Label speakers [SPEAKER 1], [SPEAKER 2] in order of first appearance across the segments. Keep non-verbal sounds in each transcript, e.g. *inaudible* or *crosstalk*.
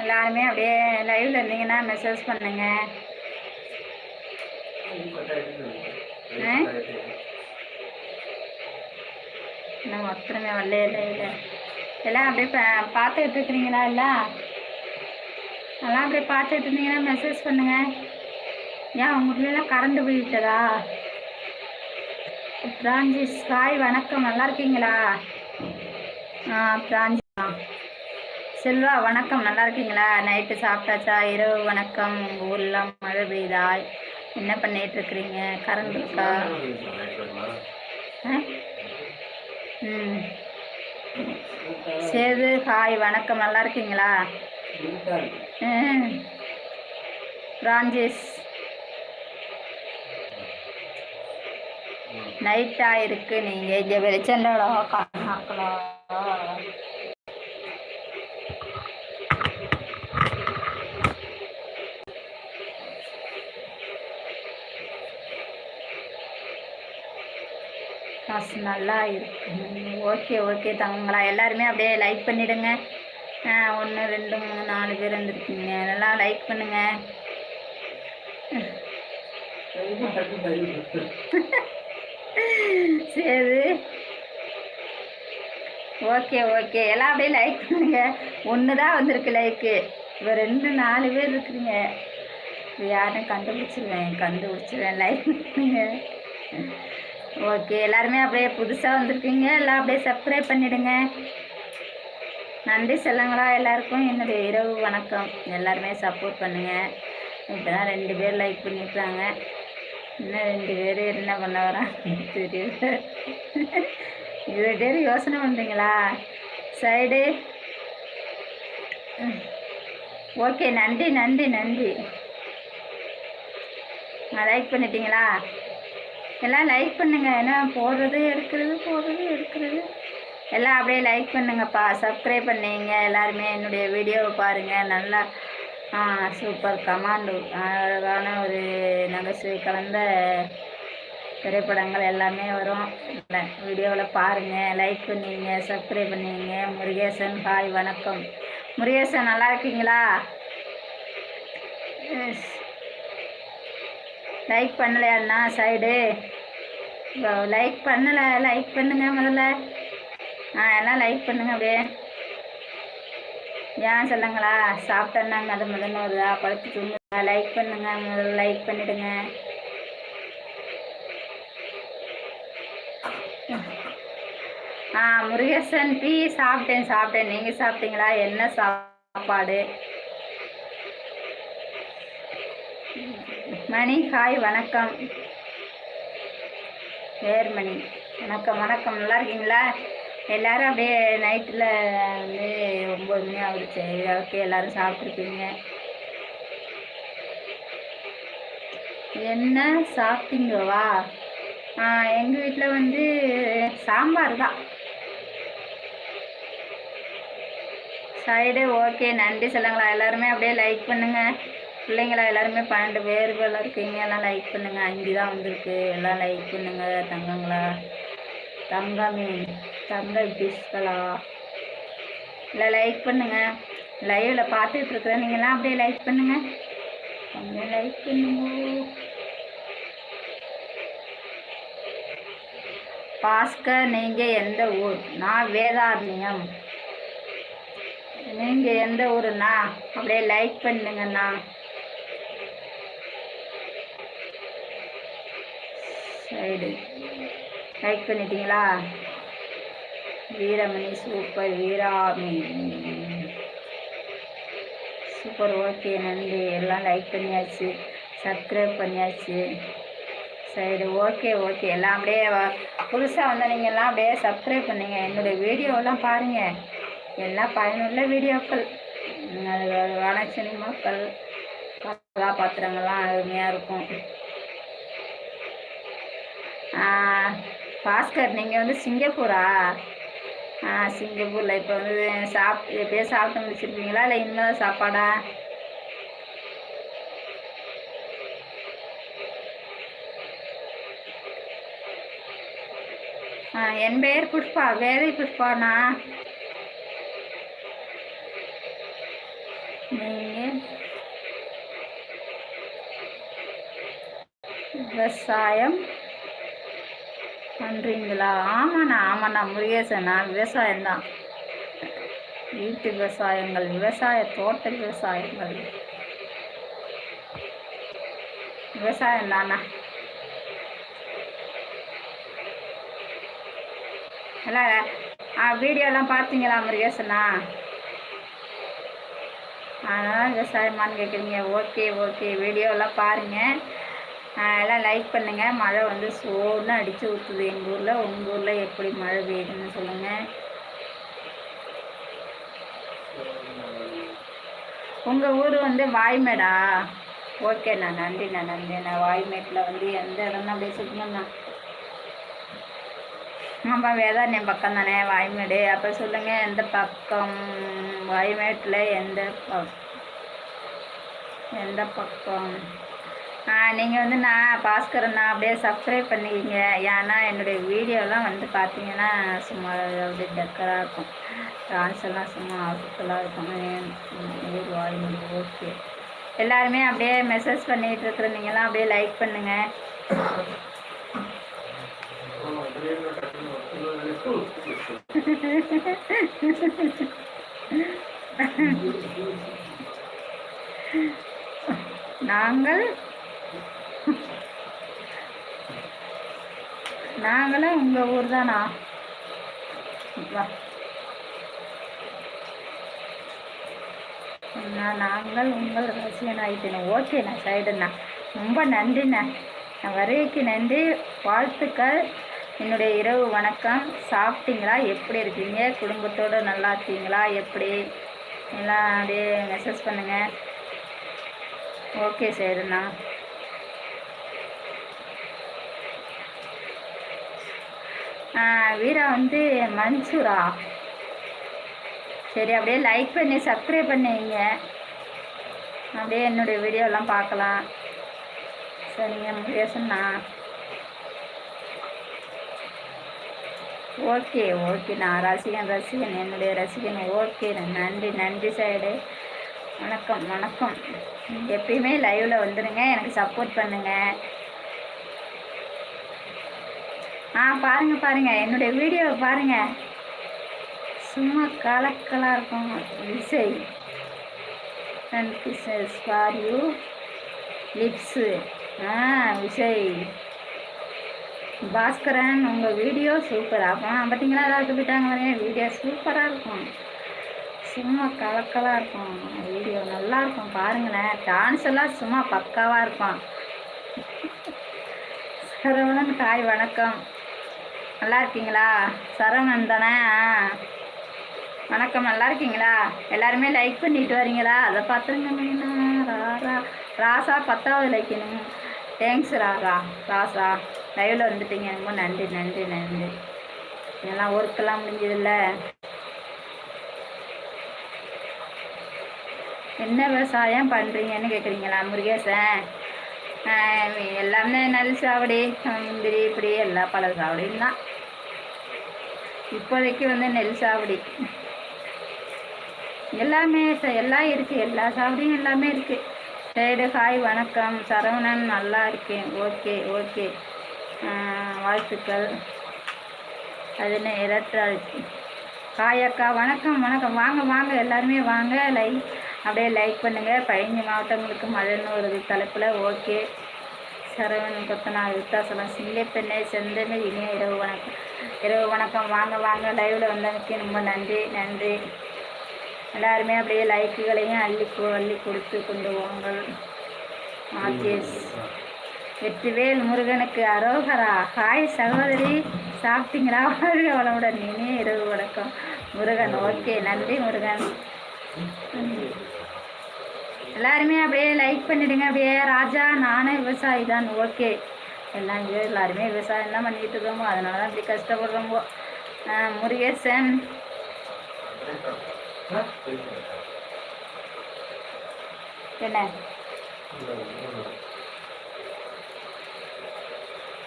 [SPEAKER 1] எல்லாருமே அப்படியே லைவ்ல இருந்தீங்கன்னா மெசேஜ் பண்ணுங்க. ஆ? இன்னும் ஒருத்தருமே வரலையே லைவ்ல எல்லாம் அப்படியே பார்த்துக்கிட்டு இருக்கிறீங்களா எல்லாம்? எல்லாம் அப்படியே பார்த்துட்டு இருந்தீங்கன்னா மெசேஜ் பண்ணுங்க. ஏன் அவங்க வீட்டுலலாம் கரண்ட் போயிட்டதா பிரான்சிஸ் காய் வணக்கம். நல்லா இருக்கீங்களா? ஆ பிரான்சி செல்வா வணக்கம். நல்லா இருக்கீங்களா? நைட்டு சாப்பிட்டாச்சா? இரவு வணக்கம். உங்கள் ஊர்லாம் மழை பெய்யுதா? என்ன பண்ணிட்டு இருக்கிறீங்க? கரண்ட் இருக்கா? ஆ? ம். சேது ஹாய். வணக்கம். நல்லா இருக்கீங்களா? ம். பிரான்சிஸ் இருக்கு நீங்க இங்க வெளிச்சண்டா கண்ணாக்களா காசு நல்லா இருக்கு ஓகே ஓகே தங்கங்களா எல்லாருமே அப்படியே லைக் பண்ணிடுங்க. ஒன்று ரெண்டு மூணு நாலு பேர் வந்துருக்கீங்க. எல்லாம் லைக் பண்ணுங்க. *laughs* *laughs* சரி. ஓகே ஓகே எல்லாம் அப்படியே லைக் பண்ணுங்க. ஒன்று தான் வந்திருக்கு லைக்கு இப்போ ரெண்டு நாலு பேர் இருக்கிறீங்க. யாரும் கண்டுபிடிச்சிருவேன். கண்டுபிடிச்சிருவேன். லைக் பண்ணுங்க. ஓகே எல்லாருமே அப்படியே புதுசாக வந்திருக்கீங்க. எல்லாம் அப்படியே சப்ஸ்கிரைப் பண்ணிவிடுங்க நன்றி செல்லங்களா எல்லாருக்கும். என்னுடைய இரவு வணக்கம். எல்லாருமே சப்போர்ட் பண்ணுங்கள் இப்போ தான் ரெண்டு பேர் லைக் பண்ணியிருக்காங்க இன்னும் ரெண்டு பேர் என்ன பண்ண வராங்க தெரியல. இவ்வளோ பேர் யோசனை பண்ணுறீங்களா சைடு. ஓகே நன்றி நன்றி நன்றி. லைக் பண்ணிட்டீங்களா? எல்லாம் லைக் பண்ணுங்க. ஏன்னா போடுறது எடுக்கிறது போடுறது எடுக்கிறது. எல்லாம் அப்படியே லைக் பண்ணுங்கப்பா. சப்ஸ்கிரைப் பண்ணீங்க. எல்லாருமே என்னுடைய வீடியோவை பாருங்கள் நல்லா சூப்பர் கமாண்டு அழகான ஒரு நகைச்சுவை கலந்த திரைப்படங்கள் எல்லாமே வரும். வீடியோவில் பாருங்கள் லைக் பண்ணுவீங்க சப்ஸ்கிரைப் பண்ணுவீங்க. முருகேசன் ஹாய் வணக்கம். முருகேசன் நல்லா இருக்கீங்களா? லைக் பண்ணலையாண்ணா சைடு லைக் பண்ணலை. லைக் பண்ணுங்கள் முதல்ல. ஆ எல்லாம் லைக் பண்ணுங்க அப்படியே. ஏன் சொல்லுங்களா? சாப்பிட்டேன்னா அது முதல்ல வருதா பழுத்து தூங்குதா லைக் பண்ணுங்க. முதல்ல லைக் பண்ணிடுங்க. ஆ முருகேசன் டீ சாப்பிட்டேன் சாப்பிட்டேன். நீங்கள் சாப்பிட்டீங்களா? என்ன சாப்பாடு? மணி ஹாய் வணக்கம். வேர்மணி வணக்கம் வணக்கம். நல்லா இருக்கீங்களா? எல்லாரும் அப்படியே நைட்டில் வந்து ஒம்பது மணி ஆகிடுச்சு ஓகே எல்லாரும் சாப்பிட்ருப்பீங்க என்ன சாப்பிட்டீங்கவா எங்கள் வீட்டில் வந்து சாம்பார் தான். சைடு ஓகே நன்றி சொல்லுங்களா? எல்லாருமே அப்படியே லைக் பண்ணுங்கள் பிள்ளைங்களா எல்லாருமே பன்னெண்டு பேர் போல இருக்கீங்க. எல்லாம் லைக் பண்ணுங்கள் அஞ்சு தான் வந்திருக்கு. எல்லாம் லைக் பண்ணுங்கள் தங்கங்களா? தங்கமே. தங்க டிஸ்களா இல்லை லைக் பண்ணுங்க. லைவ்ல பார்த்துட்டு இருக்கிற நீங்களாம் அப்படியே லைக் பண்ணுங்க. கொஞ்சம் லைக் பண்ணுங்க. பாஸ்கர் நீங்கள் எந்த ஊர்? நான் வேதாரண்யம். நீங்கள் எந்த ஊருண்ணா? அப்படியே லைக் பண்ணுங்கண்ணா. சைடு லைக் பண்ணிட்டீங்களா? Veeramani super Veeramani super okay நன்றி. எல்லாம் லைக் பண்ணியாச்சு சப்ஸ்கிரைப் பண்ணியாச்சு. சரி ஓகே ஓகே. எல்லாம் அப்படியே புதுசாக வந்தால் நீங்கள் எல்லாம் அப்படியே சப்ஸ்கிரைப் பண்ணுங்க. என்னுடைய வீடியோவெல்லாம் பாருங்கள் எல்லாம் பயனுள்ள வீடியோக்கள். வனச்சனி மக்கள் கதாபாத்திரங்கள்லாம் அருமையாக இருக்கும். பாஸ்கர் நீங்கள் வந்து சிங்கப்பூரா? சிங்கப்பூரில். இப்போ வந்து சாப் எப்படியே சாப்பிட்டு முடிச்சிருப்பீங்களா? இல்லை இனிமேல் சாப்பாடா? என் பெயர் புஷ்பா. வேலை புஷ்பாண்ணா நீங்கள் விவசாயம். பண்ணுறீங்களா ஆமாண்ணா ஆமாண்ணா. முருகேசன் நான் விவசாயம்தான் வீட்டு விவசாயங்கள் விவசாய தோட்ட விவசாயங்கள். விவசாயம் தாண்ணா. ஆ வீடியோலாம் பார்த்தீங்களா முருகேசனா அதனால் விவசாயமான்னு கேட்குறீங்க ஓகே ஓகே. வீடியோலாம் பாருங்கள் எல்லாம் லைக் பண்ணுங்கள் மழை வந்து சோர்னு அடித்து ஊற்றுது எங்கள் ஊரில் உங்கள் ஊரில் எப்படி மழை பெய்யுதுன்னு சொல்லுங்கள் உங்கள் ஊர் வந்து வாய்மேடா? ஓகேண்ணா நன்றிண்ணா நன்றிண்ணா வாய்மேட்டில் வந்து எந்த இடம்னா அப்படியே சொல்லணும்ண்ணா ஆமாம் வேதாண்யம் பக்கம் தானே வாய்மேடு. அப்போ சொல்லுங்கள் எந்த பக்கம்? வாய்மேட்டில் எந்த ப- எந்த பக்கம்? நீங்கள் வந்து நான் பாஸ்கரண்ணா அப்படியே சப்ஸ்கிரைப் பண்ணிக்கிங்க. ஏன்னா என்னுடைய வீடியோலாம் வந்து பார்த்தீங்கன்னா சும்மா அப்படியே டக்கராக இருக்கும். டான்ஸ் எல்லாம் சும்மா அவுட்ஃபுல்லாக இருக்கும். வாய்மொழி ஓகே எல்லாருமே அப்படியே மெசேஜ் பண்ணிகிட்டு இருக்கிற நீங்களாம் அப்படியே லைக் பண்ணுங்கள் நாங்கள் நாங்களும் உங்கள் ஊர் தானா நாங்கள் உங்கள் ரசிகன் ஆகிட்டேன் ஓகேண்ணா சைடுண்ணா ரொம்ப நன்றிண்ணா. நான் வருகைக்கு நன்றி. வாழ்த்துக்கள். என்னுடைய இரவு வணக்கம். சாப்பிட்டீங்களா? எப்படி இருக்கீங்க? குடும்பத்தோடு நல்லா இருக்கீங்களா? எப்படி? எல்லாம் அப்படியே மெசேஜ் பண்ணுங்கள் ஓகே சரிண்ணா வீரா வந்து மன்சூரா. சரி அப்படியே லைக் பண்ணி சப்ஸ்கிரைப் பண்ணிங்க. அப்படியே என்னுடைய வீடியோலாம் பார்க்கலாம். சரிங்க முருகேசண்ணா ஓகே ஓகே நான் ரசிகன் ரசிகன் என்னுடைய ரசிகன். ஓகே நன்றி நன்றி சைடு. வணக்கம் வணக்கம். எப்பயுமே லைவில் வந்துடுங்க எனக்கு சப்போர்ட் பண்ணுங்கள் ஆ பாருங்க பாருங்க. என்னுடைய வீடியோவை பாருங்க. சும்மா கலக்கலாக இருக்கும். இசை and kisses for you lips ஆ விஜய் பாஸ்கரன் உங்கள் வீடியோ சூப்பராக இருக்கும். பார்த்தீங்களா ஏதாவது சொல்லிட்டாங்க பாருங்க வீடியோ சூப்பராக இருக்கும். சும்மா கலக்கலாக இருக்கும். வீடியோ நல்லா இருக்கும். பாருங்களேன். டான்ஸ் எல்லாம் சும்மா பக்காவாக இருக்கும். சரவணன் காய் வணக்கம். நல்லா இருக்கீங்களா சரவணன் தானே? வணக்கம் நல்லா இருக்கீங்களா எல்லாருமே லைக் பண்ணிட்டு வரீங்களா? அதை பார்த்துருங்க மீனா ராரா. ராசா பத்தாவது லைக்கணும் தேங்க்ஸ் ராரா. ராசா லைவில் வந்துட்டீங்க. ரொம்ப நன்றி நன்றி நன்றி. எல்லாம் ஒர்க்கெல்லாம் முடிஞ்சதில்ல. என்ன விவசாயம் பண்ணுறீங்கன்னு கேட்குறீங்களா முருகேசன்? எல்லாமே நெல் சாவடி முந்திரி இப்படி எல்லா பழ சாவடியும் தான். இப்போதைக்கு வந்து நெல் சாவடி. எல்லாமே ச- எல்லாம் இருக்குது எல்லா சாவடியும் எல்லாமே இருக்குது சைடு ஹாய் வணக்கம் சரவணன் நல்லா இருக்கேன் ஓகே ஓகே. வாழ்த்துக்கள். அது என்ன இரட்டாள் ஹாய் அக்கா வணக்கம் வணக்கம். வாங்க வாங்க. எல்லாருமே வாங்க லைக். அப்படியே லைக் பண்ணுங்கள் பதினஞ்சு மாவட்டங்களுக்கு மழைன்னு வருது தலைப்பில் ஓகே சரவணன் கொத்தனார் வித்தாசலம் சிங்கப்பெண்ணை செந்தமிழ் இனிய இரவு வணக்கம். இரவு வணக்கம். வாங்க வாங்க. லைவில் வந்தவனுக்கு ரொம்ப நன்றி. நன்றி. எல்லாருமே அப்படியே லைக்குகளையும் அள்ளி அள்ளி கொடுத்து கொண்டு வாங்கள். மாத்தியஸ் வெற்றிவேல் முருகனுக்கு அரோகரா. ஹாய் சகோதரி. சாப்பிட்டீங்களா? வாழ்க வளமுடன். இனிய இரவு வணக்கம். முருகன் ஓகே நன்றி முருகன். எல்லாருமே அப்படியே லைக் பண்ணிடுங்க. அப்படியே ராஜா நானே விவசாயி தான். ஓகே எல்லாம் இங்கே எல்லாருமே விவசாயம் தான் பண்ணிட்டு இருக்கோமோ? அதனால தான் இப்படி கஷ்டப்படுறோமோ? முருகேசன். என்ன?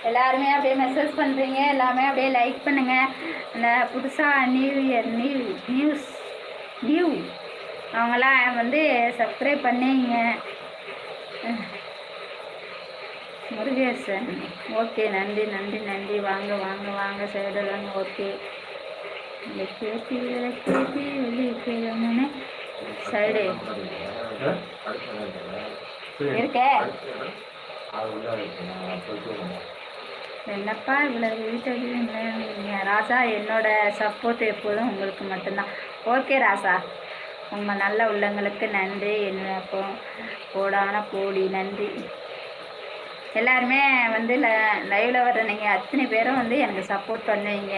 [SPEAKER 1] எல்லாருமே அப்படியே மெசேஜ் பண்ணுறீங்க எல்லாமே அப்படியே லைக் பண்ணுங்கள் இந்த புதுசாக new year new news new அவங்களாம் வந்து சப்ஸ்கிரைப் பண்ணிங்க. முருகேசன் ஓகே நன்றி நன்றி நன்றி. வாங்க வாங்க வாங்க சேடலாங்க ஓகே இந்த கேட்டி கேட்டி வெளியே சைடு இருக்கே. என்னப்பா இவ்வளோ வீட்டை ராசா என்னோட சப்போர்ட் எப்போதும் உங்களுக்கு மட்டும்தான். ஓகே ராசா. உங்கள் நல்ல உள்ளங்களுக்கு நன்றி. என்ன அப்போ கோடான கோடி நன்றி. எல்லாருமே வந்து ல லைவில் வர்ற நீங்கள் அத்தனை பேரும் வந்து எனக்கு சப்போர்ட் பண்ணுவீங்க.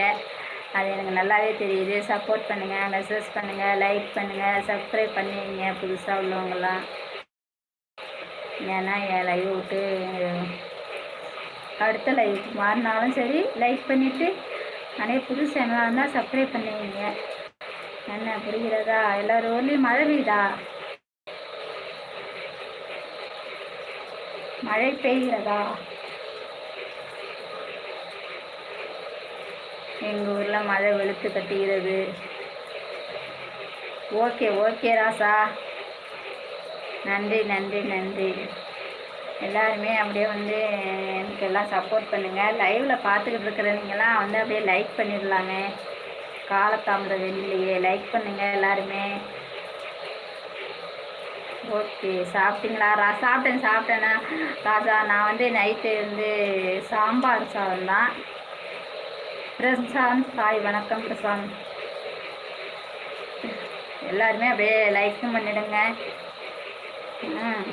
[SPEAKER 1] அது எனக்கு நல்லாவே தெரியுது. சப்போர்ட் பண்ணுங்கள் மெசேஜ் பண்ணுங்கள் லைக் பண்ணுங்கள் சப்ஸ்கிரைப் பண்ணுவீங்க புதுசாக உள்ளவங்களாம் ஏன்னா என் லைவ் விட்டு அடுத்த லைவ் மாறினாலும் சரி லைக் பண்ணிவிட்டு நிறைய புது சேனலாக இருந்தால் சப்ஸ்கிரைப் பண்ணுவீங்க. என்ன புரிகிறதா? எல்லாரும் ஊர்லேயும் மழை பெய்யுதா மழை பெய்கிறதா? எங்கள் ஊரில் மழை வெளுத்து கட்டுகிறது. ஓகே ஓகே ராசா. நன்றி நன்றி நன்றி. எல்லாருமே அப்படியே வந்து எனக்கு எல்லாம் சப்போர்ட் பண்ணுங்கள் லைவில் பார்த்துக்கிட்டு இருக்கிறவங்கலாம் வந்து அப்படியே லைக் பண்ணிடலாமே. காலத்தாமத வெளியிலையே லைக் பண்ணுங்கள் எல்லாருமே. ஓகே சாப்பிட்டீங்களா? ரா சாப்பிட்டேன் சாப்பிட்டேண்ணா ராஜா நான் வந்து நைட்டு வந்து சாம்பார் சாதம் தான். பிரசாந்த் சாய் வணக்கம் பிரசாந்த். எல்லாருமே அப்படியே லைக்கும் பண்ணிடுங்க. ம்.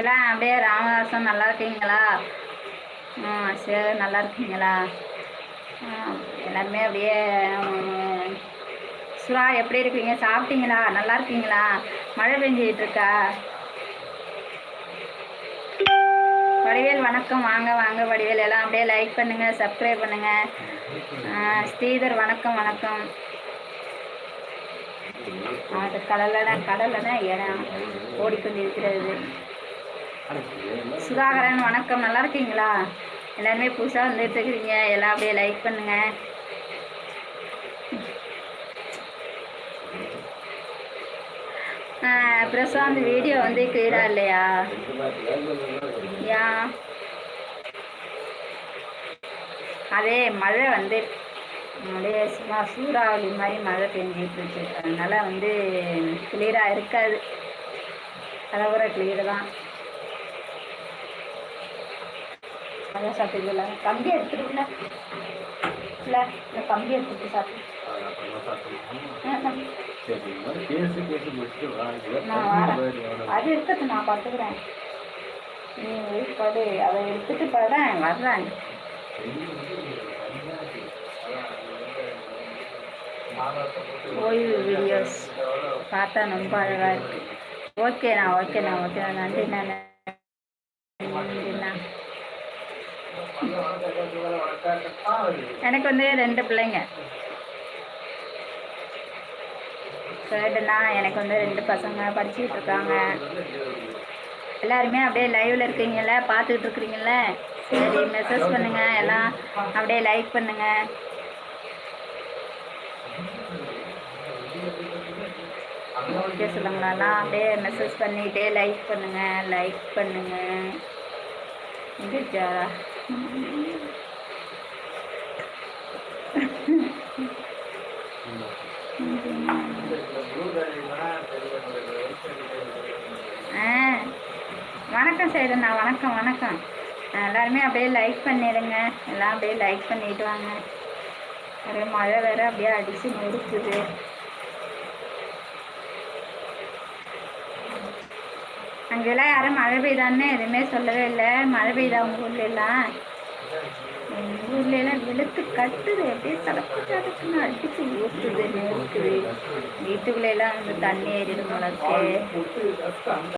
[SPEAKER 1] எல்லாம் அப்படியே ராமதாசன் நல்லா இருக்கீங்களா? ஆ சரி நல்லா இருக்கீங்களா? எல்லாருமே அப்படியே சுரா எப்படி இருக்கீங்க? சாப்பிட்டீங்களா? நல்லா இருக்கீங்களா? மழை பெஞ்சிக்கிட்டு இருக்கா? வடிவேல் வணக்கம். வாங்க வாங்க வடிவேல். எல்லாம் அப்படியே லைக் பண்ணுங்கள் சப்ஸ்கிரைப் பண்ணுங்கள் ஸ்ரீதர் வணக்கம் வணக்கம். அது கடலில் தான் கடலில் தான் இடம் ஓடிக்கொண்டிருக்கிறது. சுதாகரன் வணக்கம். நல்லா இருக்கீங்களா? எல்லாருமே புதுசாக வந்துட்டு இருக்கிறீங்க எல்லாம் அப்படியே லைக் பண்ணுங்க. பிரசாந்த் வீடியோ வந்து கிளியரா இல்லையா? யா அதே மழை வந்து அப்படியே சும்மா சூறாவளி மாதிரி மழை பெஞ்சிட்டு இருக்கு. அதனால வந்து கிளியராக இருக்காது. அளவுற கிளியர் தான். அதான் சாப்பிட்டுல கம்பி எடுத்துருக்குல இல்லை இந்த கம்பி எடுத்துட்டு சாப்பிட்டு அது இருக்கட்டும் நான் பார்த்துக்கிறேன் நீ வெயிட் படு அதை எடுத்துட்டு படேன் வர்றேன். ஓய்வு வீடியோஸ் பார்த்தா ரொம்ப அழகாக இருக்கு. ஓகேண்ணா ஓகேண்ணா ஓகேண்ணா நன்றிண்ணா எனக்கு வந்து ரெண்டு பிள்ளைங்க. சரிண்ணா எனக்கு வந்து ரெண்டு பசங்க படிச்சுக்கிட்டு இருக்காங்க. எல்லாருமே அப்படியே லைவில் இருக்கீங்கல்ல பார்த்துக்கிட்டு இருக்கிறீங்கள சரி மெசேஜ் பண்ணுங்கள் எல்லாம் அப்படியே லைக் பண்ணுங்கள் ஓகே சொல்லுங்களாண்ணா அப்படியே மெசேஜ் பண்ணிகிட்டே லைக் பண்ணுங்கள் லைக் பண்ணுங்கள் இங்கே ஆ வணக்கம் சைடுண்ணா வணக்கம் வணக்கம். எல்லாருமே அப்படியே லைக் பண்ணிடுங்க. எல்லாம் அப்படியே லைக் பண்ணிட்டு வாங்க. நிறைய மழை வேறு அப்படியே அடித்து நொறுக்குது அங்கெல்லாம் யாரும் மழை பெய்தான்னு எதுவுமே சொல்லவே இல்லை. மழை பெய்தா உங்கள் ஊர்லெல்லாம் எங்கள் ஊர்லெல்லாம் வெளுத்து கட்டுது. அப்படியே தடப்பு தடப்புன்னு அடிச்சு ஊற்றுது நெருக்குது வீட்டுக்குள்ளெல்லாம் வந்து தண்ணி ஏறிடும் உனக்கு